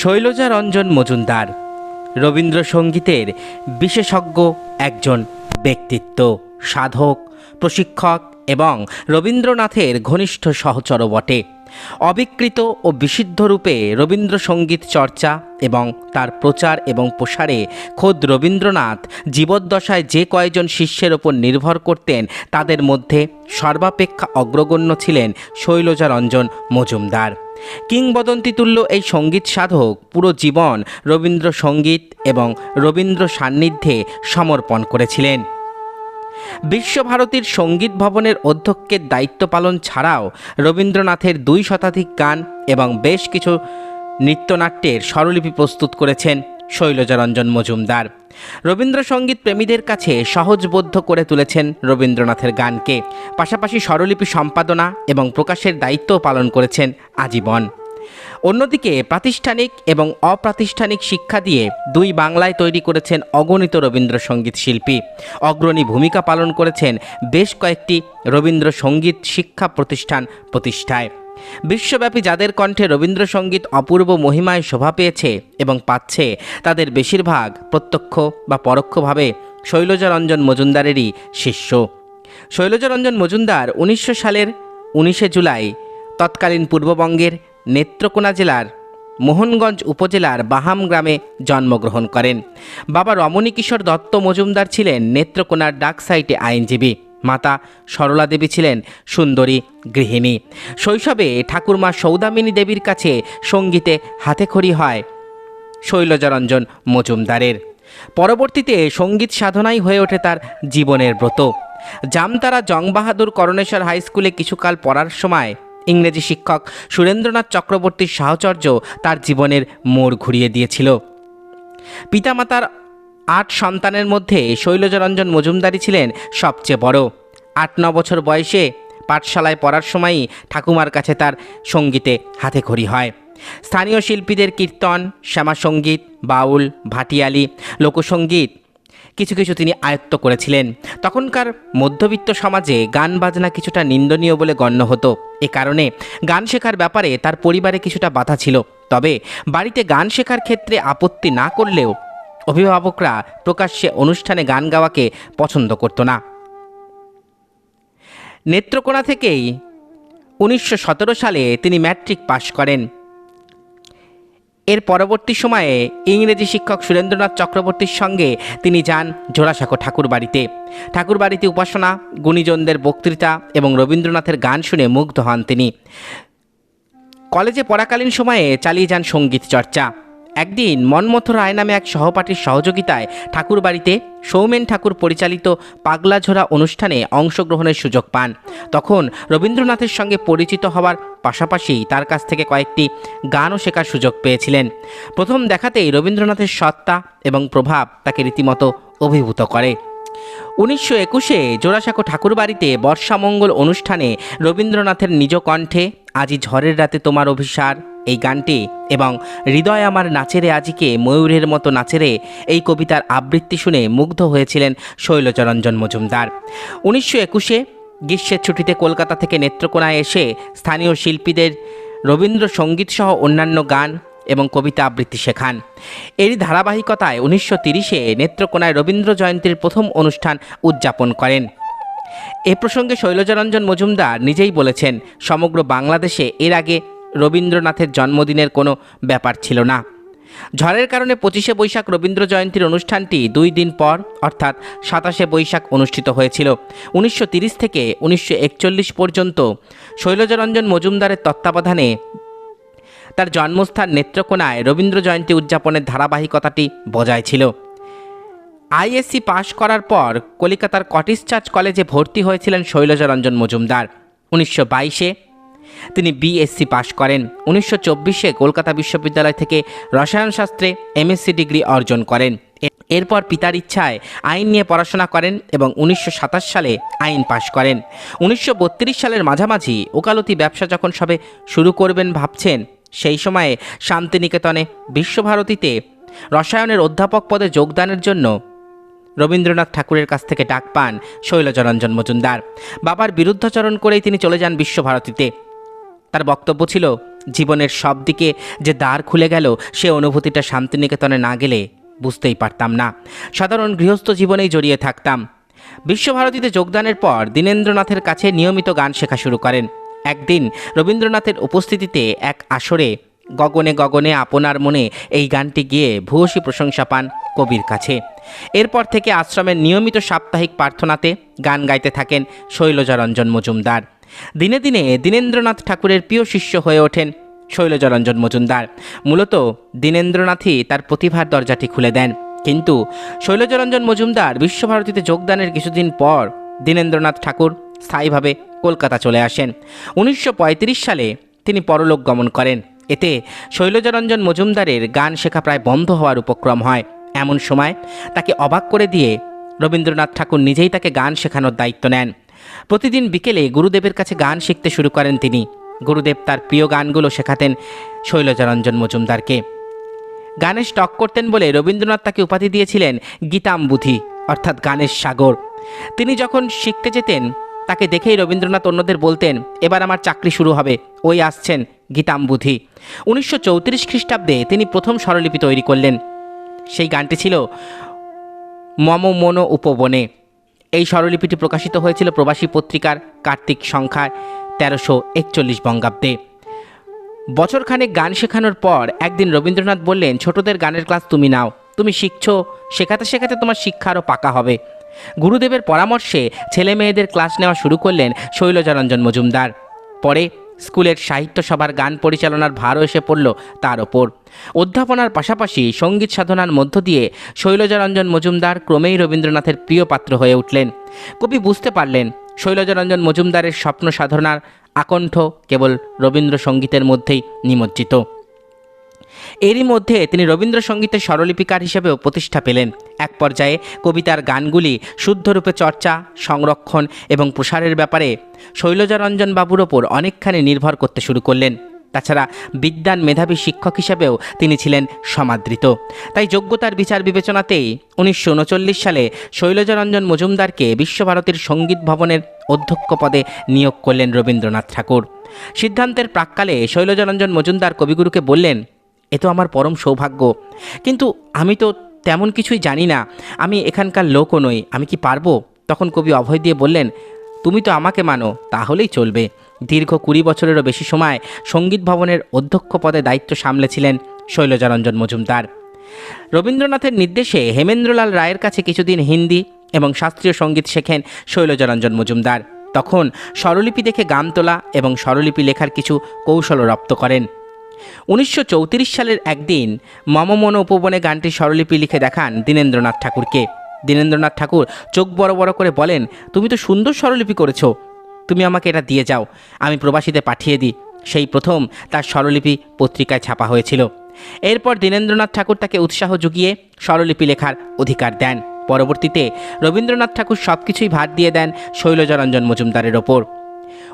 শৈলজা রঞ্জন মজুমদার। রবীন্দ্রসঙ্গীতের বিশেষজ্ঞ একজন ব্যক্তিত্ব, সাধক, প্রশিক্ষক এবং রবীন্দ্রনাথের ঘনিষ্ঠ সহচর বটে। অবিকৃত ও বিশুদ্ধ রূপে রবীন্দ্রসঙ্গীত চর্চা এবং তার প্রচার এবং প্রসারে খোদ রবীন্দ্রনাথ জীবদ্দশায় যে কয়েকজন শিষ্যের ওপর নির্ভর করতেন, তাদের মধ্যে সর্বাপেক্ষা অগ্রগণ্য ছিলেন শৈলজা রঞ্জন মজুমদার। কিংবদন্তিতুল্য এই সংগীত সাধক পুরো জীবন রবীন্দ্রসঙ্গীত এবং রবীন্দ্র সান্নিধ্যে সমর্পণ করেছিলেন। বিশ্বভারতীর সংগীত ভবনের অধ্যক্ষের দায়িত্ব পালন ছাড়াও রবীন্দ্রনাথের দুই শতাধিক গান এবং বেশ কিছু নৃত্যনাট্যের স্বরলিপি প্রস্তুত করেছেন শৈলজারঞ্জন মজুমদার। রবীন্দ্রসঙ্গীত প্রেমীদের কাছে সহজবোধ্য করে তুলেছেন রবীন্দ্রনাথের গানকে। পাশাপাশি স্বরলিপি সম্পাদনা এবং প্রকাশের দায়িত্ব পালন করেছেন আজীবন। অন্যদিকে প্রাতিষ্ঠানিক এবং অপ্রাতিষ্ঠানিক শিক্ষা দিয়ে দুই বাংলায় তৈরি করেছেন অগণিত রবীন্দ্রসঙ্গীত শিল্পী। অগ্রণী ভূমিকা পালন করেছেন বেশ কয়েকটি রবীন্দ্রসঙ্গীত শিক্ষা প্রতিষ্ঠান প্রতিষ্ঠায়। বিশ্বব্যাপী যাদের কণ্ঠে রবীন্দ্রসঙ্গীত অপূর্ব মহিমায় শোভা পেয়েছে এবং পাচ্ছে, তাদের বেশিরভাগ প্রত্যক্ষ বা পরোক্ষভাবে শৈলজারঞ্জন মজুমদারেরই শিষ্য। শৈলজারঞ্জন মজুমদার উনিশশো সালের উনিশে জুলাই তৎকালীন পূর্ববঙ্গের নেত্রকোনা জেলার মোহনগঞ্জ উপজেলার বাহাম গ্রামে জন্মগ্রহণ করেন। বাবা রমণী কিশোর দত্ত মজুমদার ছিলেন নেত্রকোনার ডাক সাইটে আইনজীবী। মাতা সরলা দেবী ছিলেন সুন্দরী গৃহিণী। শৈশবে ঠাকুরমা সৌদামিনী দেবীর কাছে সঙ্গীতে হাতেখড়ি হয় শৈলজারঞ্জন মজুমদারের। পরবর্তীতে সংগীত সাধনাই হয়ে ওঠে তার জীবনের ব্রত। জামতারা জংবাহাদুর করণেশ্বর হাই স্কুলে কিছুকাল পড়ার সময় ইংরেজি শিক্ষক সুরেন্দ্রনাথ চক্রবর্তীর সাহচর্য তার জীবনের মোড় ঘুরিয়ে দিয়েছিল। পিতামাতার আট সন্তানের মধ্যে শৈলজরঞ্জন মজুমদারি ছিলেন সবচেয়ে বড়। আট ন বছর বয়সে পাঠশালায় পড়ার সময়ই ঠাকুমার কাছে তার সঙ্গীতে হাতে হাতেখড়ি হয়। স্থানীয় শিল্পীদের কীর্তন, শ্যামাসঙ্গীত, বাউল, ভাটিয়ালি, লোকসঙ্গীত কিছু কিছু তিনি আয়ত্ত করেছিলেন। তখনকার মধ্যবিত্ত সমাজে গান বাজনা কিছুটা নিন্দনীয় বলে গণ্য হতো। এ কারণে গান শেখার ব্যাপারে তার পরিবারে কিছুটা বাধা ছিল। তবে বাড়িতে গান শেখার ক্ষেত্রে আপত্তি না করলেও অভিভাবকরা প্রকাশ্যে অনুষ্ঠানে গান গাওয়াকে পছন্দ করতো না। নেত্রকোনা থেকেই উনিশশো সতেরো সালে তিনি ম্যাট্রিক পাশ করেন। এর পরবর্তী সময়ে ইংরেজি শিক্ষক সুরেন্দ্রনাথ চক্রবর্তীর সঙ্গে তিনি যান জোড়াসাঁকো ঠাকুর বাড়িতে ঠাকুর বাড়িতে উপাসনা, গুণীজনদের বক্তৃতা এবং রবীন্দ্রনাথের গান শুনে মুগ্ধ হন তিনি। কলেজে পড়াকালীন সময়ে চালিয়ে যান সংগীত চর্চা। একদিন মনমথ রায় নামে এক সহপাঠীর সহযোগিতায় ঠাকুর বাড়িতে সৌমেন ঠাকুর পরিচালিত পাগলাঝোরা অনুষ্ঠানে অংশগ্রহণের সুযোগ পান। তখন রবীন্দ্রনাথের সঙ্গে পরিচিত হওয়ার পাশাপাশি তার কাছ থেকে কয়েকটি গানও শেখার সুযোগ পেয়েছিলেন। প্রথম দেখাতেই রবীন্দ্রনাথের সত্তা এবং প্রভাব তাকে রীতিমতো অভিভূত করে। উনিশশো একুশে জোড়াসাঁকো ঠাকুরবাড়িতে বর্ষামঙ্গল অনুষ্ঠানে রবীন্দ্রনাথের নিজ কণ্ঠে, আজি ঝড়ের রাতে তোমার অভিসার এই গানটি এবং হৃদয় আমার নাচেরে আজিকে ময়ূরের মতো নাচেরে এই কবিতার আবৃত্তি শুনে মুগ্ধ হয়েছিলেন শৈলচরঞ্জন মজুমদার উনিশশো একুশে গ্রীষ্মের ছুটিতে কলকাতা থেকে নেত্রকোনায় এসে স্থানীয় শিল্পীদের রবীন্দ্রসঙ্গীত সহ অন্যান্য গান এবং কবিতা আবৃত্তি শেখান। এরই ধারাবাহিকতায় উনিশশো তিরিশে নেত্রকোনায় রবীন্দ্র জয়ন্তীর প্রথম অনুষ্ঠান উদযাপন করেন। এ প্রসঙ্গে শৈলজারঞ্জন মজুমদার নিজেই বলেছেন, সমগ্র বাংলাদেশে এর আগে রবীন্দ্রনাথের জন্মদিনের কোনো ব্যাপার ছিল না। ঝড়ের কারণে পঁচিশে বৈশাখ রবীন্দ্র জয়ন্তীর অনুষ্ঠানটি দুই দিন পর, অর্থাৎ সাতাশে বৈশাখ অনুষ্ঠিত হয়েছিল। উনিশশো থেকে উনিশশো একচল্লিশ পর্যন্ত শৈলজারঞ্জন মজুমদারের তত্ত্বাবধানে তার জন্মস্থান নেত্রকোনায় রবীন্দ্র জয়ন্তী উদযাপনের ধারাবাহিকতাটি বজায় ছিল। আইএসসি পাশ করার পর কলিকাতার কটিস চার্চ কলেজে ভর্তি হয়েছিলেন শৈলজারঞ্জন মজুমদার। উনিশশো বাইশে তিনি বিএসসি পাশ করেন। উনিশশো চব্বিশে কলকাতা বিশ্ববিদ্যালয় থেকে রসায়নশাস্ত্রে এমএসসি ডিগ্রি অর্জন করেন। এরপর পিতার ইচ্ছায় আইন নিয়ে পড়াশোনা করেন এবং উনিশশো সাতাশ সালে আইন পাশ করেন। উনিশশো বত্রিশ সালের মাঝামাঝি ওকালতি ব্যবসা যখন সবে শুরু করবেন ভাবছেন, সেই সময়ে শান্তিনিকেতনে বিশ্বভারতীতে রসায়নের অধ্যাপক পদে যোগদানের জন্য রবীন্দ্রনাথ ঠাকুরের কাছ থেকে ডাক পান শৈলজরঞ্জন মজুমদার বাবার বিরুদ্ধাচরণ করেই তিনি চলে যান বিশ্বভারতীতে। তার বক্তব্য ছিল, জীবনের সব দিকে যে দ্বার খুলে গেল, সে অনুভূতিটা শান্তিনিকেতনে না গেলে বুঝতেই পারতাম না। সাধারণ গৃহস্থ জীবনেই জড়িয়ে থাকতাম। বিশ্বভারতীতে যোগদানের পর দীনেন্দ্রনাথের কাছে নিয়মিত গান শেখা শুরু করেন। একদিন রবীন্দ্রনাথের উপস্থিতিতে এক আসরে গগনে গগনে আপনার মনে এই গানটি গিয়ে ভূয়সী প্রশংসা পান কবির কাছে। এরপর থেকে আশ্রমের নিয়মিত সাপ্তাহিক প্রার্থনাতে গান গাইতে থাকেন শৈলজারঞ্জন মজুমদার। দিনে দিনে দীনেন্দ্রনাথ ঠাকুরের প্রিয় শিষ্য হয়ে ওঠেন শৈলজারঞ্জন মজুমদার। মূলত দীনেন্দ্রনাথই তার প্রতিভার দরজাটি খুলে দেন। কিন্তু শৈলজারঞ্জন মজুমদার বিশ্বভারতীতে যোগদানের কিছুদিন পর দীনেন্দ্রনাথ ঠাকুর স্থায়ীভাবে কলকাতা চলে আসেন। উনিশশো পঁয়ত্রিশ সালে তিনি পরলোক গমন করেন। এতে শৈলজারঞ্জন মজুমদারের গান শেখা প্রায় বন্ধ হওয়ার উপক্রম হয়। এমন সময় তাকে অবাক করে দিয়ে রবীন্দ্রনাথ ঠাকুর নিজেই তাকে গান শেখানোর দায়িত্ব নেন। প্রতিদিন বিকেলে গুরুদেবের কাছে গান শিখতে শুরু করেন তিনি। গুরুদেব তার প্রিয় গানগুলো শেখাতেন শৈলজারঞ্জন মজুমদারকে। গানের স্টক করতেন বলে রবীন্দ্রনাথ তাকে উপাধি দিয়েছিলেন গীতাম্বুধি, অর্থাৎ গানের সাগর। তিনি যখন শিখতে যেতেন তাকে দেখেই রবীন্দ্রনাথ অন্যদের বলতেন, এবার আমার চাকরি শুরু হবে। ওই আসছেন গীতাম্বুধি। উনিশশো চৌত্রিশ খ্রিস্টাব্দে তিনি প্রথম স্বরলিপি তৈরি করলেন। সেই গানটি ছিল মম মন উপবনে। এই স্বরলিপিটি প্রকাশিত হয়েছিল প্রবাসী পত্রিকার কার্তিক সংখ্যায় তেরোশো একচল্লিশ বঙ্গাব্দে। বছরখানেক গান শেখানোর পর একদিন রবীন্দ্রনাথ বললেন, ছোটদের গানের ক্লাস তুমি নাও। তুমি শিখছো, শেখাতে শেখাতে তোমার শিক্ষা আরও পাকা হবে। গুরুদেবের পরামর্শে ছেলে মেয়েদের ক্লাস নেওয়া শুরু করলেন শৈলজারঞ্জন মজুমদার। পরে স্কুলের সাহিত্য সভার গান পরিচালনার ভারও এসে পড়ল তার ওপর। অধ্যাপনার পাশাপাশি সংগীত সাধনার মধ্য দিয়ে শৈলজারঞ্জন মজুমদার ক্রমেই রবীন্দ্রনাথের প্রিয় পাত্র হয়ে উঠলেন। কবি বুঝতে পারলেন, শৈলজারঞ্জন মজুমদারের স্বপ্ন সাধনার আকণ্ঠ কেবল রবীন্দ্রসঙ্গীতের মধ্যেই নিমজ্জিত। এরই মধ্যে তিনি রবীন্দ্রসঙ্গীতের স্বরলিপিকার হিসেবেও প্রতিষ্ঠা পেলেন। এক পর্যায়ে কবিতার গানগুলি শুদ্ধরূপে চর্চা, সংরক্ষণ এবং প্রসারের ব্যাপারে শৈলজারঞ্জন বাবুর ওপর অনেকখানি নির্ভর করতে শুরু করলেন। তাছাড়া বিদ্যান মেধাবী শিক্ষক হিসেবেও তিনি ছিলেন সমাদৃত। তাই যোগ্যতার বিচার বিবেচনাতেই উনিশশো উনচল্লিশ সালে শৈলজারঞ্জন মজুমদারকে বিশ্বভারতীর সংগীত ভবনের অধ্যক্ষ পদে নিয়োগ করলেন রবীন্দ্রনাথ ঠাকুর। সিদ্ধান্তের প্রাককালে শৈলজারঞ্জন মজুমদার কবিগুরুকে বললেন এ তো আমার পরম সৌভাগ্য। কিন্তু আমি তো তেমন কিছুই জানি না। আমি এখানকার লোকও নই। আমি কি পারব? তখন কবি অভয় দিয়ে বললেন, তুমি তো আমাকে মানো, তাহলেই চলবে। দীর্ঘ কুড়ি বছরেরও বেশি সময় সংগীত ভবনের অধ্যক্ষ পদে দায়িত্ব সামলেছিলেন শৈলজারঞ্জন মজুমদার। রবীন্দ্রনাথের নির্দেশে হেমেন্দ্রলাল রায়ের কাছে কিছুদিন হিন্দি এবং শাস্ত্রীয় সংগীত শেখেন শৈলজারঞ্জন মজুমদার। তখন স্বরলিপি দেখে গান তোলা এবং স্বরলিপি লেখার কিছু কৌশল রপ্ত করেন। উনিশশো চৌত্রিশ সালের একদিন মমমন উপবনে গানটির স্বরলিপি লিখে দেখান দীনেন্দ্রনাথ ঠাকুরকে দীনেন্দ্রনাথ ঠাকুর চোখ বড় বড় করে বলেন, তুমি তো সুন্দর স্বরলিপি করেছ। তুমি আমাকে এটা দিয়ে যাও। আমি প্রবাসীতে পাঠিয়ে দিই। সেই প্রথম তার স্বরলিপি পত্রিকায় ছাপা হয়েছিল। এরপর দীনেন্দ্রনাথ ঠাকুর তাকে উৎসাহ জুগিয়ে স্বরলিপি লেখার অধিকার দেন। পরবর্তীতে রবীন্দ্রনাথ ঠাকুর সব কিছুই ভার দিয়ে দেন শৈলজারঞ্জন মজুমদারের ওপর।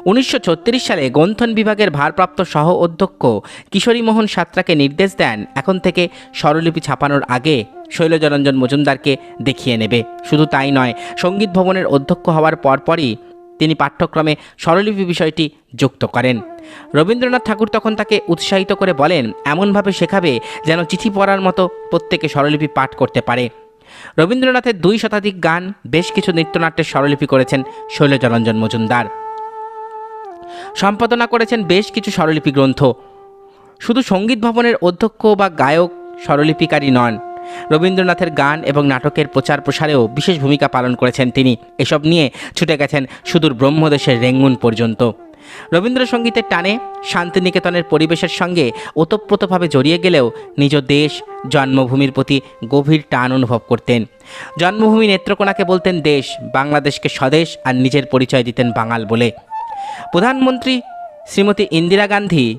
উনিশশো ছত্রিশ সালে গ্রন্থন বিভাগের ভারপ্রাপ্ত সহ অধ্যক্ষ কিশোরীমোহন সাত্রাকে নির্দেশ দেন এখন থেকে স্বরলিপি ছাপানোর আগে শৈলজরঞ্জন মজুমদারকে দেখিয়ে নেবে। শুধু তাই নয়, সংগীত ভবনের অধ্যক্ষ হওয়ার পরপরই তিনি পাঠ্যক্রমে স্বরলিপি বিষয়টি যুক্ত করেন। রবীন্দ্রনাথ ঠাকুর তখন তাকে উৎসাহিত করে বলেন, এমনভাবে শেখাবে যেন চিঠি পড়ার মতো প্রত্যেকে স্বরলিপি পাঠ করতে পারে। রবীন্দ্রনাথের দুই শতাধিক গান বেশ কিছু নৃত্যনাট্যের স্বরলিপি করেছেন শৈলজরঞ্জন মজুমদার। সম্পাদনা করেছেন বেশ কিছু স্বরলিপি গ্রন্থ। শুধু সংগীত ভবনের অধ্যক্ষ বা গায়ক স্বরলিপিকারী নন, রবীন্দ্রনাথের গান এবং নাটকের প্রচার প্রসারেও বিশেষ ভূমিকা পালন করেছেন তিনি। এসব নিয়ে ছুটে গেছেন সুদূর ব্রহ্মদেশের রেঙ্গুন পর্যন্ত। রবীন্দ্রসঙ্গীতের টানে শান্তিনিকেতনের পরিবেশের সঙ্গে ওতপ্রোতভাবে জড়িয়ে গেলেও নিজ দেশ, জন্মভূমির প্রতি গভীর টান অনুভব করতেন। জন্মভূমি নেত্রকোনাকে বলতেন দেশ, বাংলাদেশকে স্বদেশ আর নিজের পরিচয় দিতেন বাঙাল বলে। প্রধানমন্ত্রী শ্রীমতী ইন্দিরা গান্ধী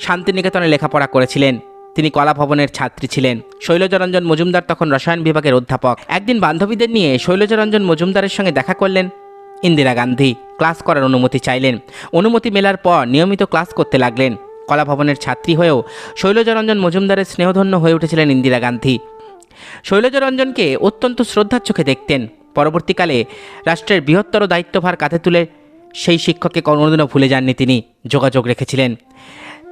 শান্তিনিকেতনে লেখাপড়া করেছিলেন। তিনি কলা ভবনের ছাত্রী ছিলেন। শৈলজরঞ্জন মজুমদার তখন রসায়ন বিভাগের অধ্যাপক। একদিন বান্ধবীদের নিয়ে শৈলজরঞ্জন মজুমদারের সঙ্গে দেখা করলেন ইন্দিরা গান্ধী। ক্লাস করার অনুমতি চাইলেন। অনুমতি মেলার পর নিয়মিত ক্লাস করতে লাগলেন। কলা ভবনের ছাত্রী হয়েও শৈলজরঞ্জন মজুমদারের স্নেহধন্য হয়ে উঠেছিলেন ইন্দিরা গান্ধী। শৈলজরঞ্জনকে অত্যন্ত শ্রদ্ধার চোখে দেখতেন। পরবর্তীকালে রাষ্ট্রের বৃহত্তর দায়িত্বভার কাঁধে তুলে সেই শিক্ষককে কোনোদিনও ভুলে যাননি তিনি, যোগাযোগ রেখেছিলেন।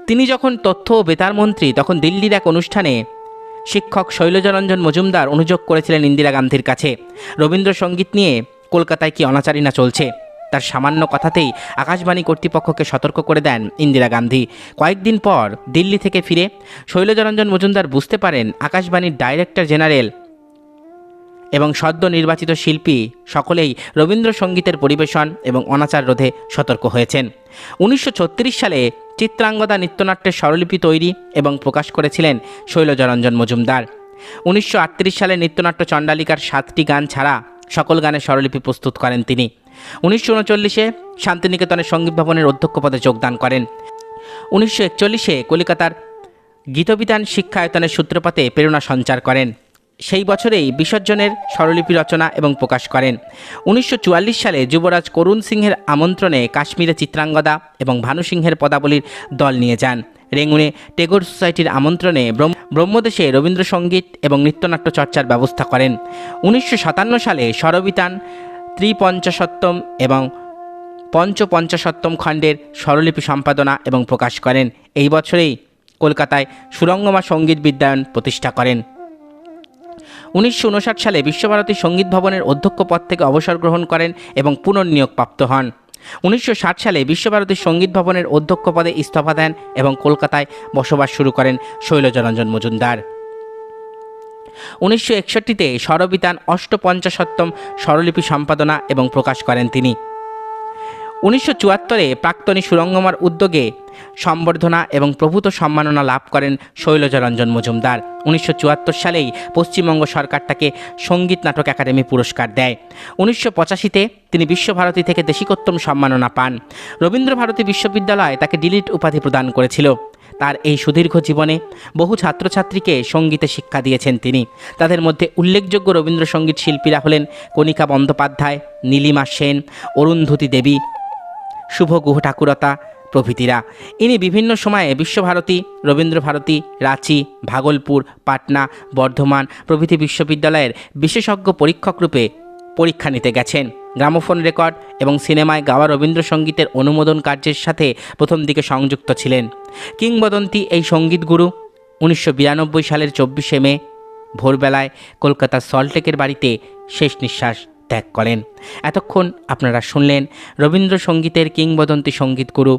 তিনি যখন তথ্য ও বেতার মন্ত্রী তখন দিল্লির এক অনুষ্ঠানে শিক্ষক শৈলজারঞ্জন মজুমদার অনুযোগ করেছিলেন ইন্দিরা গান্ধীর কাছে। রবীন্দ্রসঙ্গীত নিয়ে কলকাতায় কি অনাচারিনা চলছে? তার সামান্য কথাতেই আকাশবাণী কর্তৃপক্ষকে সতর্ক করে দেন ইন্দিরা গান্ধী। কয়েকদিন পর দিল্লি থেকে ফিরে শৈলজারঞ্জন মজুমদার বুঝতে পারেন আকাশবাণীর ডাইরেক্টর জেনারেল এবং সদ্য নির্বাচিত শিল্পী সকলেই রবীন্দ্রসঙ্গীতের পরিবেশন এবং অনাচার রোধে সতর্ক হয়েছেন। উনিশশো ছত্রিশ সালে চিত্রাঙ্গদা নৃত্যনাট্যের স্বরলিপি তৈরি এবং প্রকাশ করেছিলেন শৈলজরঞ্জন মজুমদার। উনিশশো আটত্রিশ সালে নৃত্যনাট্য চণ্ডালিকার সাতটি গান ছাড়া সকল গানের স্বরলিপি প্রস্তুত করেন তিনি। উনিশশো উনচল্লিশে শান্তিনিকেতনের সংগীত ভবনের অধ্যক্ষ পদে যোগদান করেন। উনিশশো একচল্লিশে কলিকাতার গীতবিধান শিক্ষায়তনের সূত্রপাতে প্রেরণা সঞ্চার করেন। সেই বছরেই বিসর্জনের স্বরলিপি রচনা এবং প্রকাশ করেন। উনিশশো চুয়াল্লিশ সালে যুবরাজ করুণ সিংহের আমন্ত্রণে কাশ্মীরে চিত্রাঙ্গদা এবং ভানু সিংহের পদাবলীর দল নিয়ে যান। রেঙ্গুনে টেগোর সোসাইটির আমন্ত্রণে ব্রহ্মদেশে রবীন্দ্রসঙ্গীত এবং নৃত্যনাট্য চর্চার ব্যবস্থা করেন। উনিশশো সাতান্ন সালে স্বরবিতান ত্রিপঞ্চাশত্তম এবং পঞ্চপঞ্চাশত্তম খণ্ডের স্বরলিপি সম্পাদনা এবং প্রকাশ করেন। এই বছরেই কলকাতায় সুরঙ্গমা সংগীত বিদ্যায়ন প্রতিষ্ঠা করেন। উনিশশো সালে বিশ্বভারতী সংগীত ভবনের অধ্যক্ষ পদ থেকে অবসর গ্রহণ করেন এবং পুনর্নিয়োগ প্রাপ্ত হন। উনিশশো ষাট সালে বিশ্বভারতী সংগীত ভবনের অধ্যক্ষ পদে ইস্তফা দেন এবং কলকাতায় বসবাস শুরু করেন শৈলজরঞ্জন মজুমদার। উনিশশো একষট্টিতে স্বরবিতান অষ্টপঞ্চাশত্তম স্বরলিপি সম্পাদনা এবং প্রকাশ করেন তিনি। উনিশশো চুয়াত্তরে প্রাক্তনী সুরঙ্গমার উদ্যোগে সম্বর্ধনা এবং প্রভূত সম্মাননা লাভ করেন শৈলজরঞ্জন মজুমদার। উনিশশো চুয়াত্তর সালেই পশ্চিমবঙ্গ সরকার তাকে সংগীত নাটক একাডেমি পুরস্কার দেয়। উনিশশো পঁচাশিতে তিনি বিশ্বভারতী থেকে দেশিকোত্তম সম্মাননা পান। রবীন্দ্রভারতী বিশ্ববিদ্যালয় তাকে ডিলিট উপাধি প্রদান করেছিল। তার এই সুদীর্ঘ জীবনে বহু ছাত্রছাত্রীকে সঙ্গীতে শিক্ষা দিয়েছেন তিনি। তাদের মধ্যে উল্লেখযোগ্য রবীন্দ্রসঙ্গীত শিল্পীরা হলেন কণিকা বন্দ্যোপাধ্যায়, নীলিমা সেন, অরুন্ধতী দেবী, শুভ গুহ ঠাকুরতা প্রভৃতিরা। ইনি বিভিন্ন সময়ে বিশ্বভারতী, রবীন্দ্রভারতী, রাঁচি, ভাগলপুর, পাটনা, বর্ধমান প্রভৃতি বিশ্ববিদ্যালয়ের বিশেষজ্ঞ পরীক্ষক রূপে পরীক্ষা নিতে গেছেন। গ্রামোফোন রেকর্ড এবং সিনেমায় গাওয়া রবীন্দ্রসঙ্গীতের অনুমোদন কার্যের সাথে প্রথম দিকে সংযুক্ত ছিলেন। কিংবদন্তি এই সঙ্গীতগুরু উনিশশো বিরানব্বই সালের চব্বিশে মে, ভোরবেলায় কলকাতার সল্টলেকের বাড়িতে শেষ নিঃশ্বাস ত্যাগ করেন। এতক্ষণ আপনারা শুনলেন রবীন্দ্রসঙ্গীতের কিংবদন্তি সঙ্গীতগুরু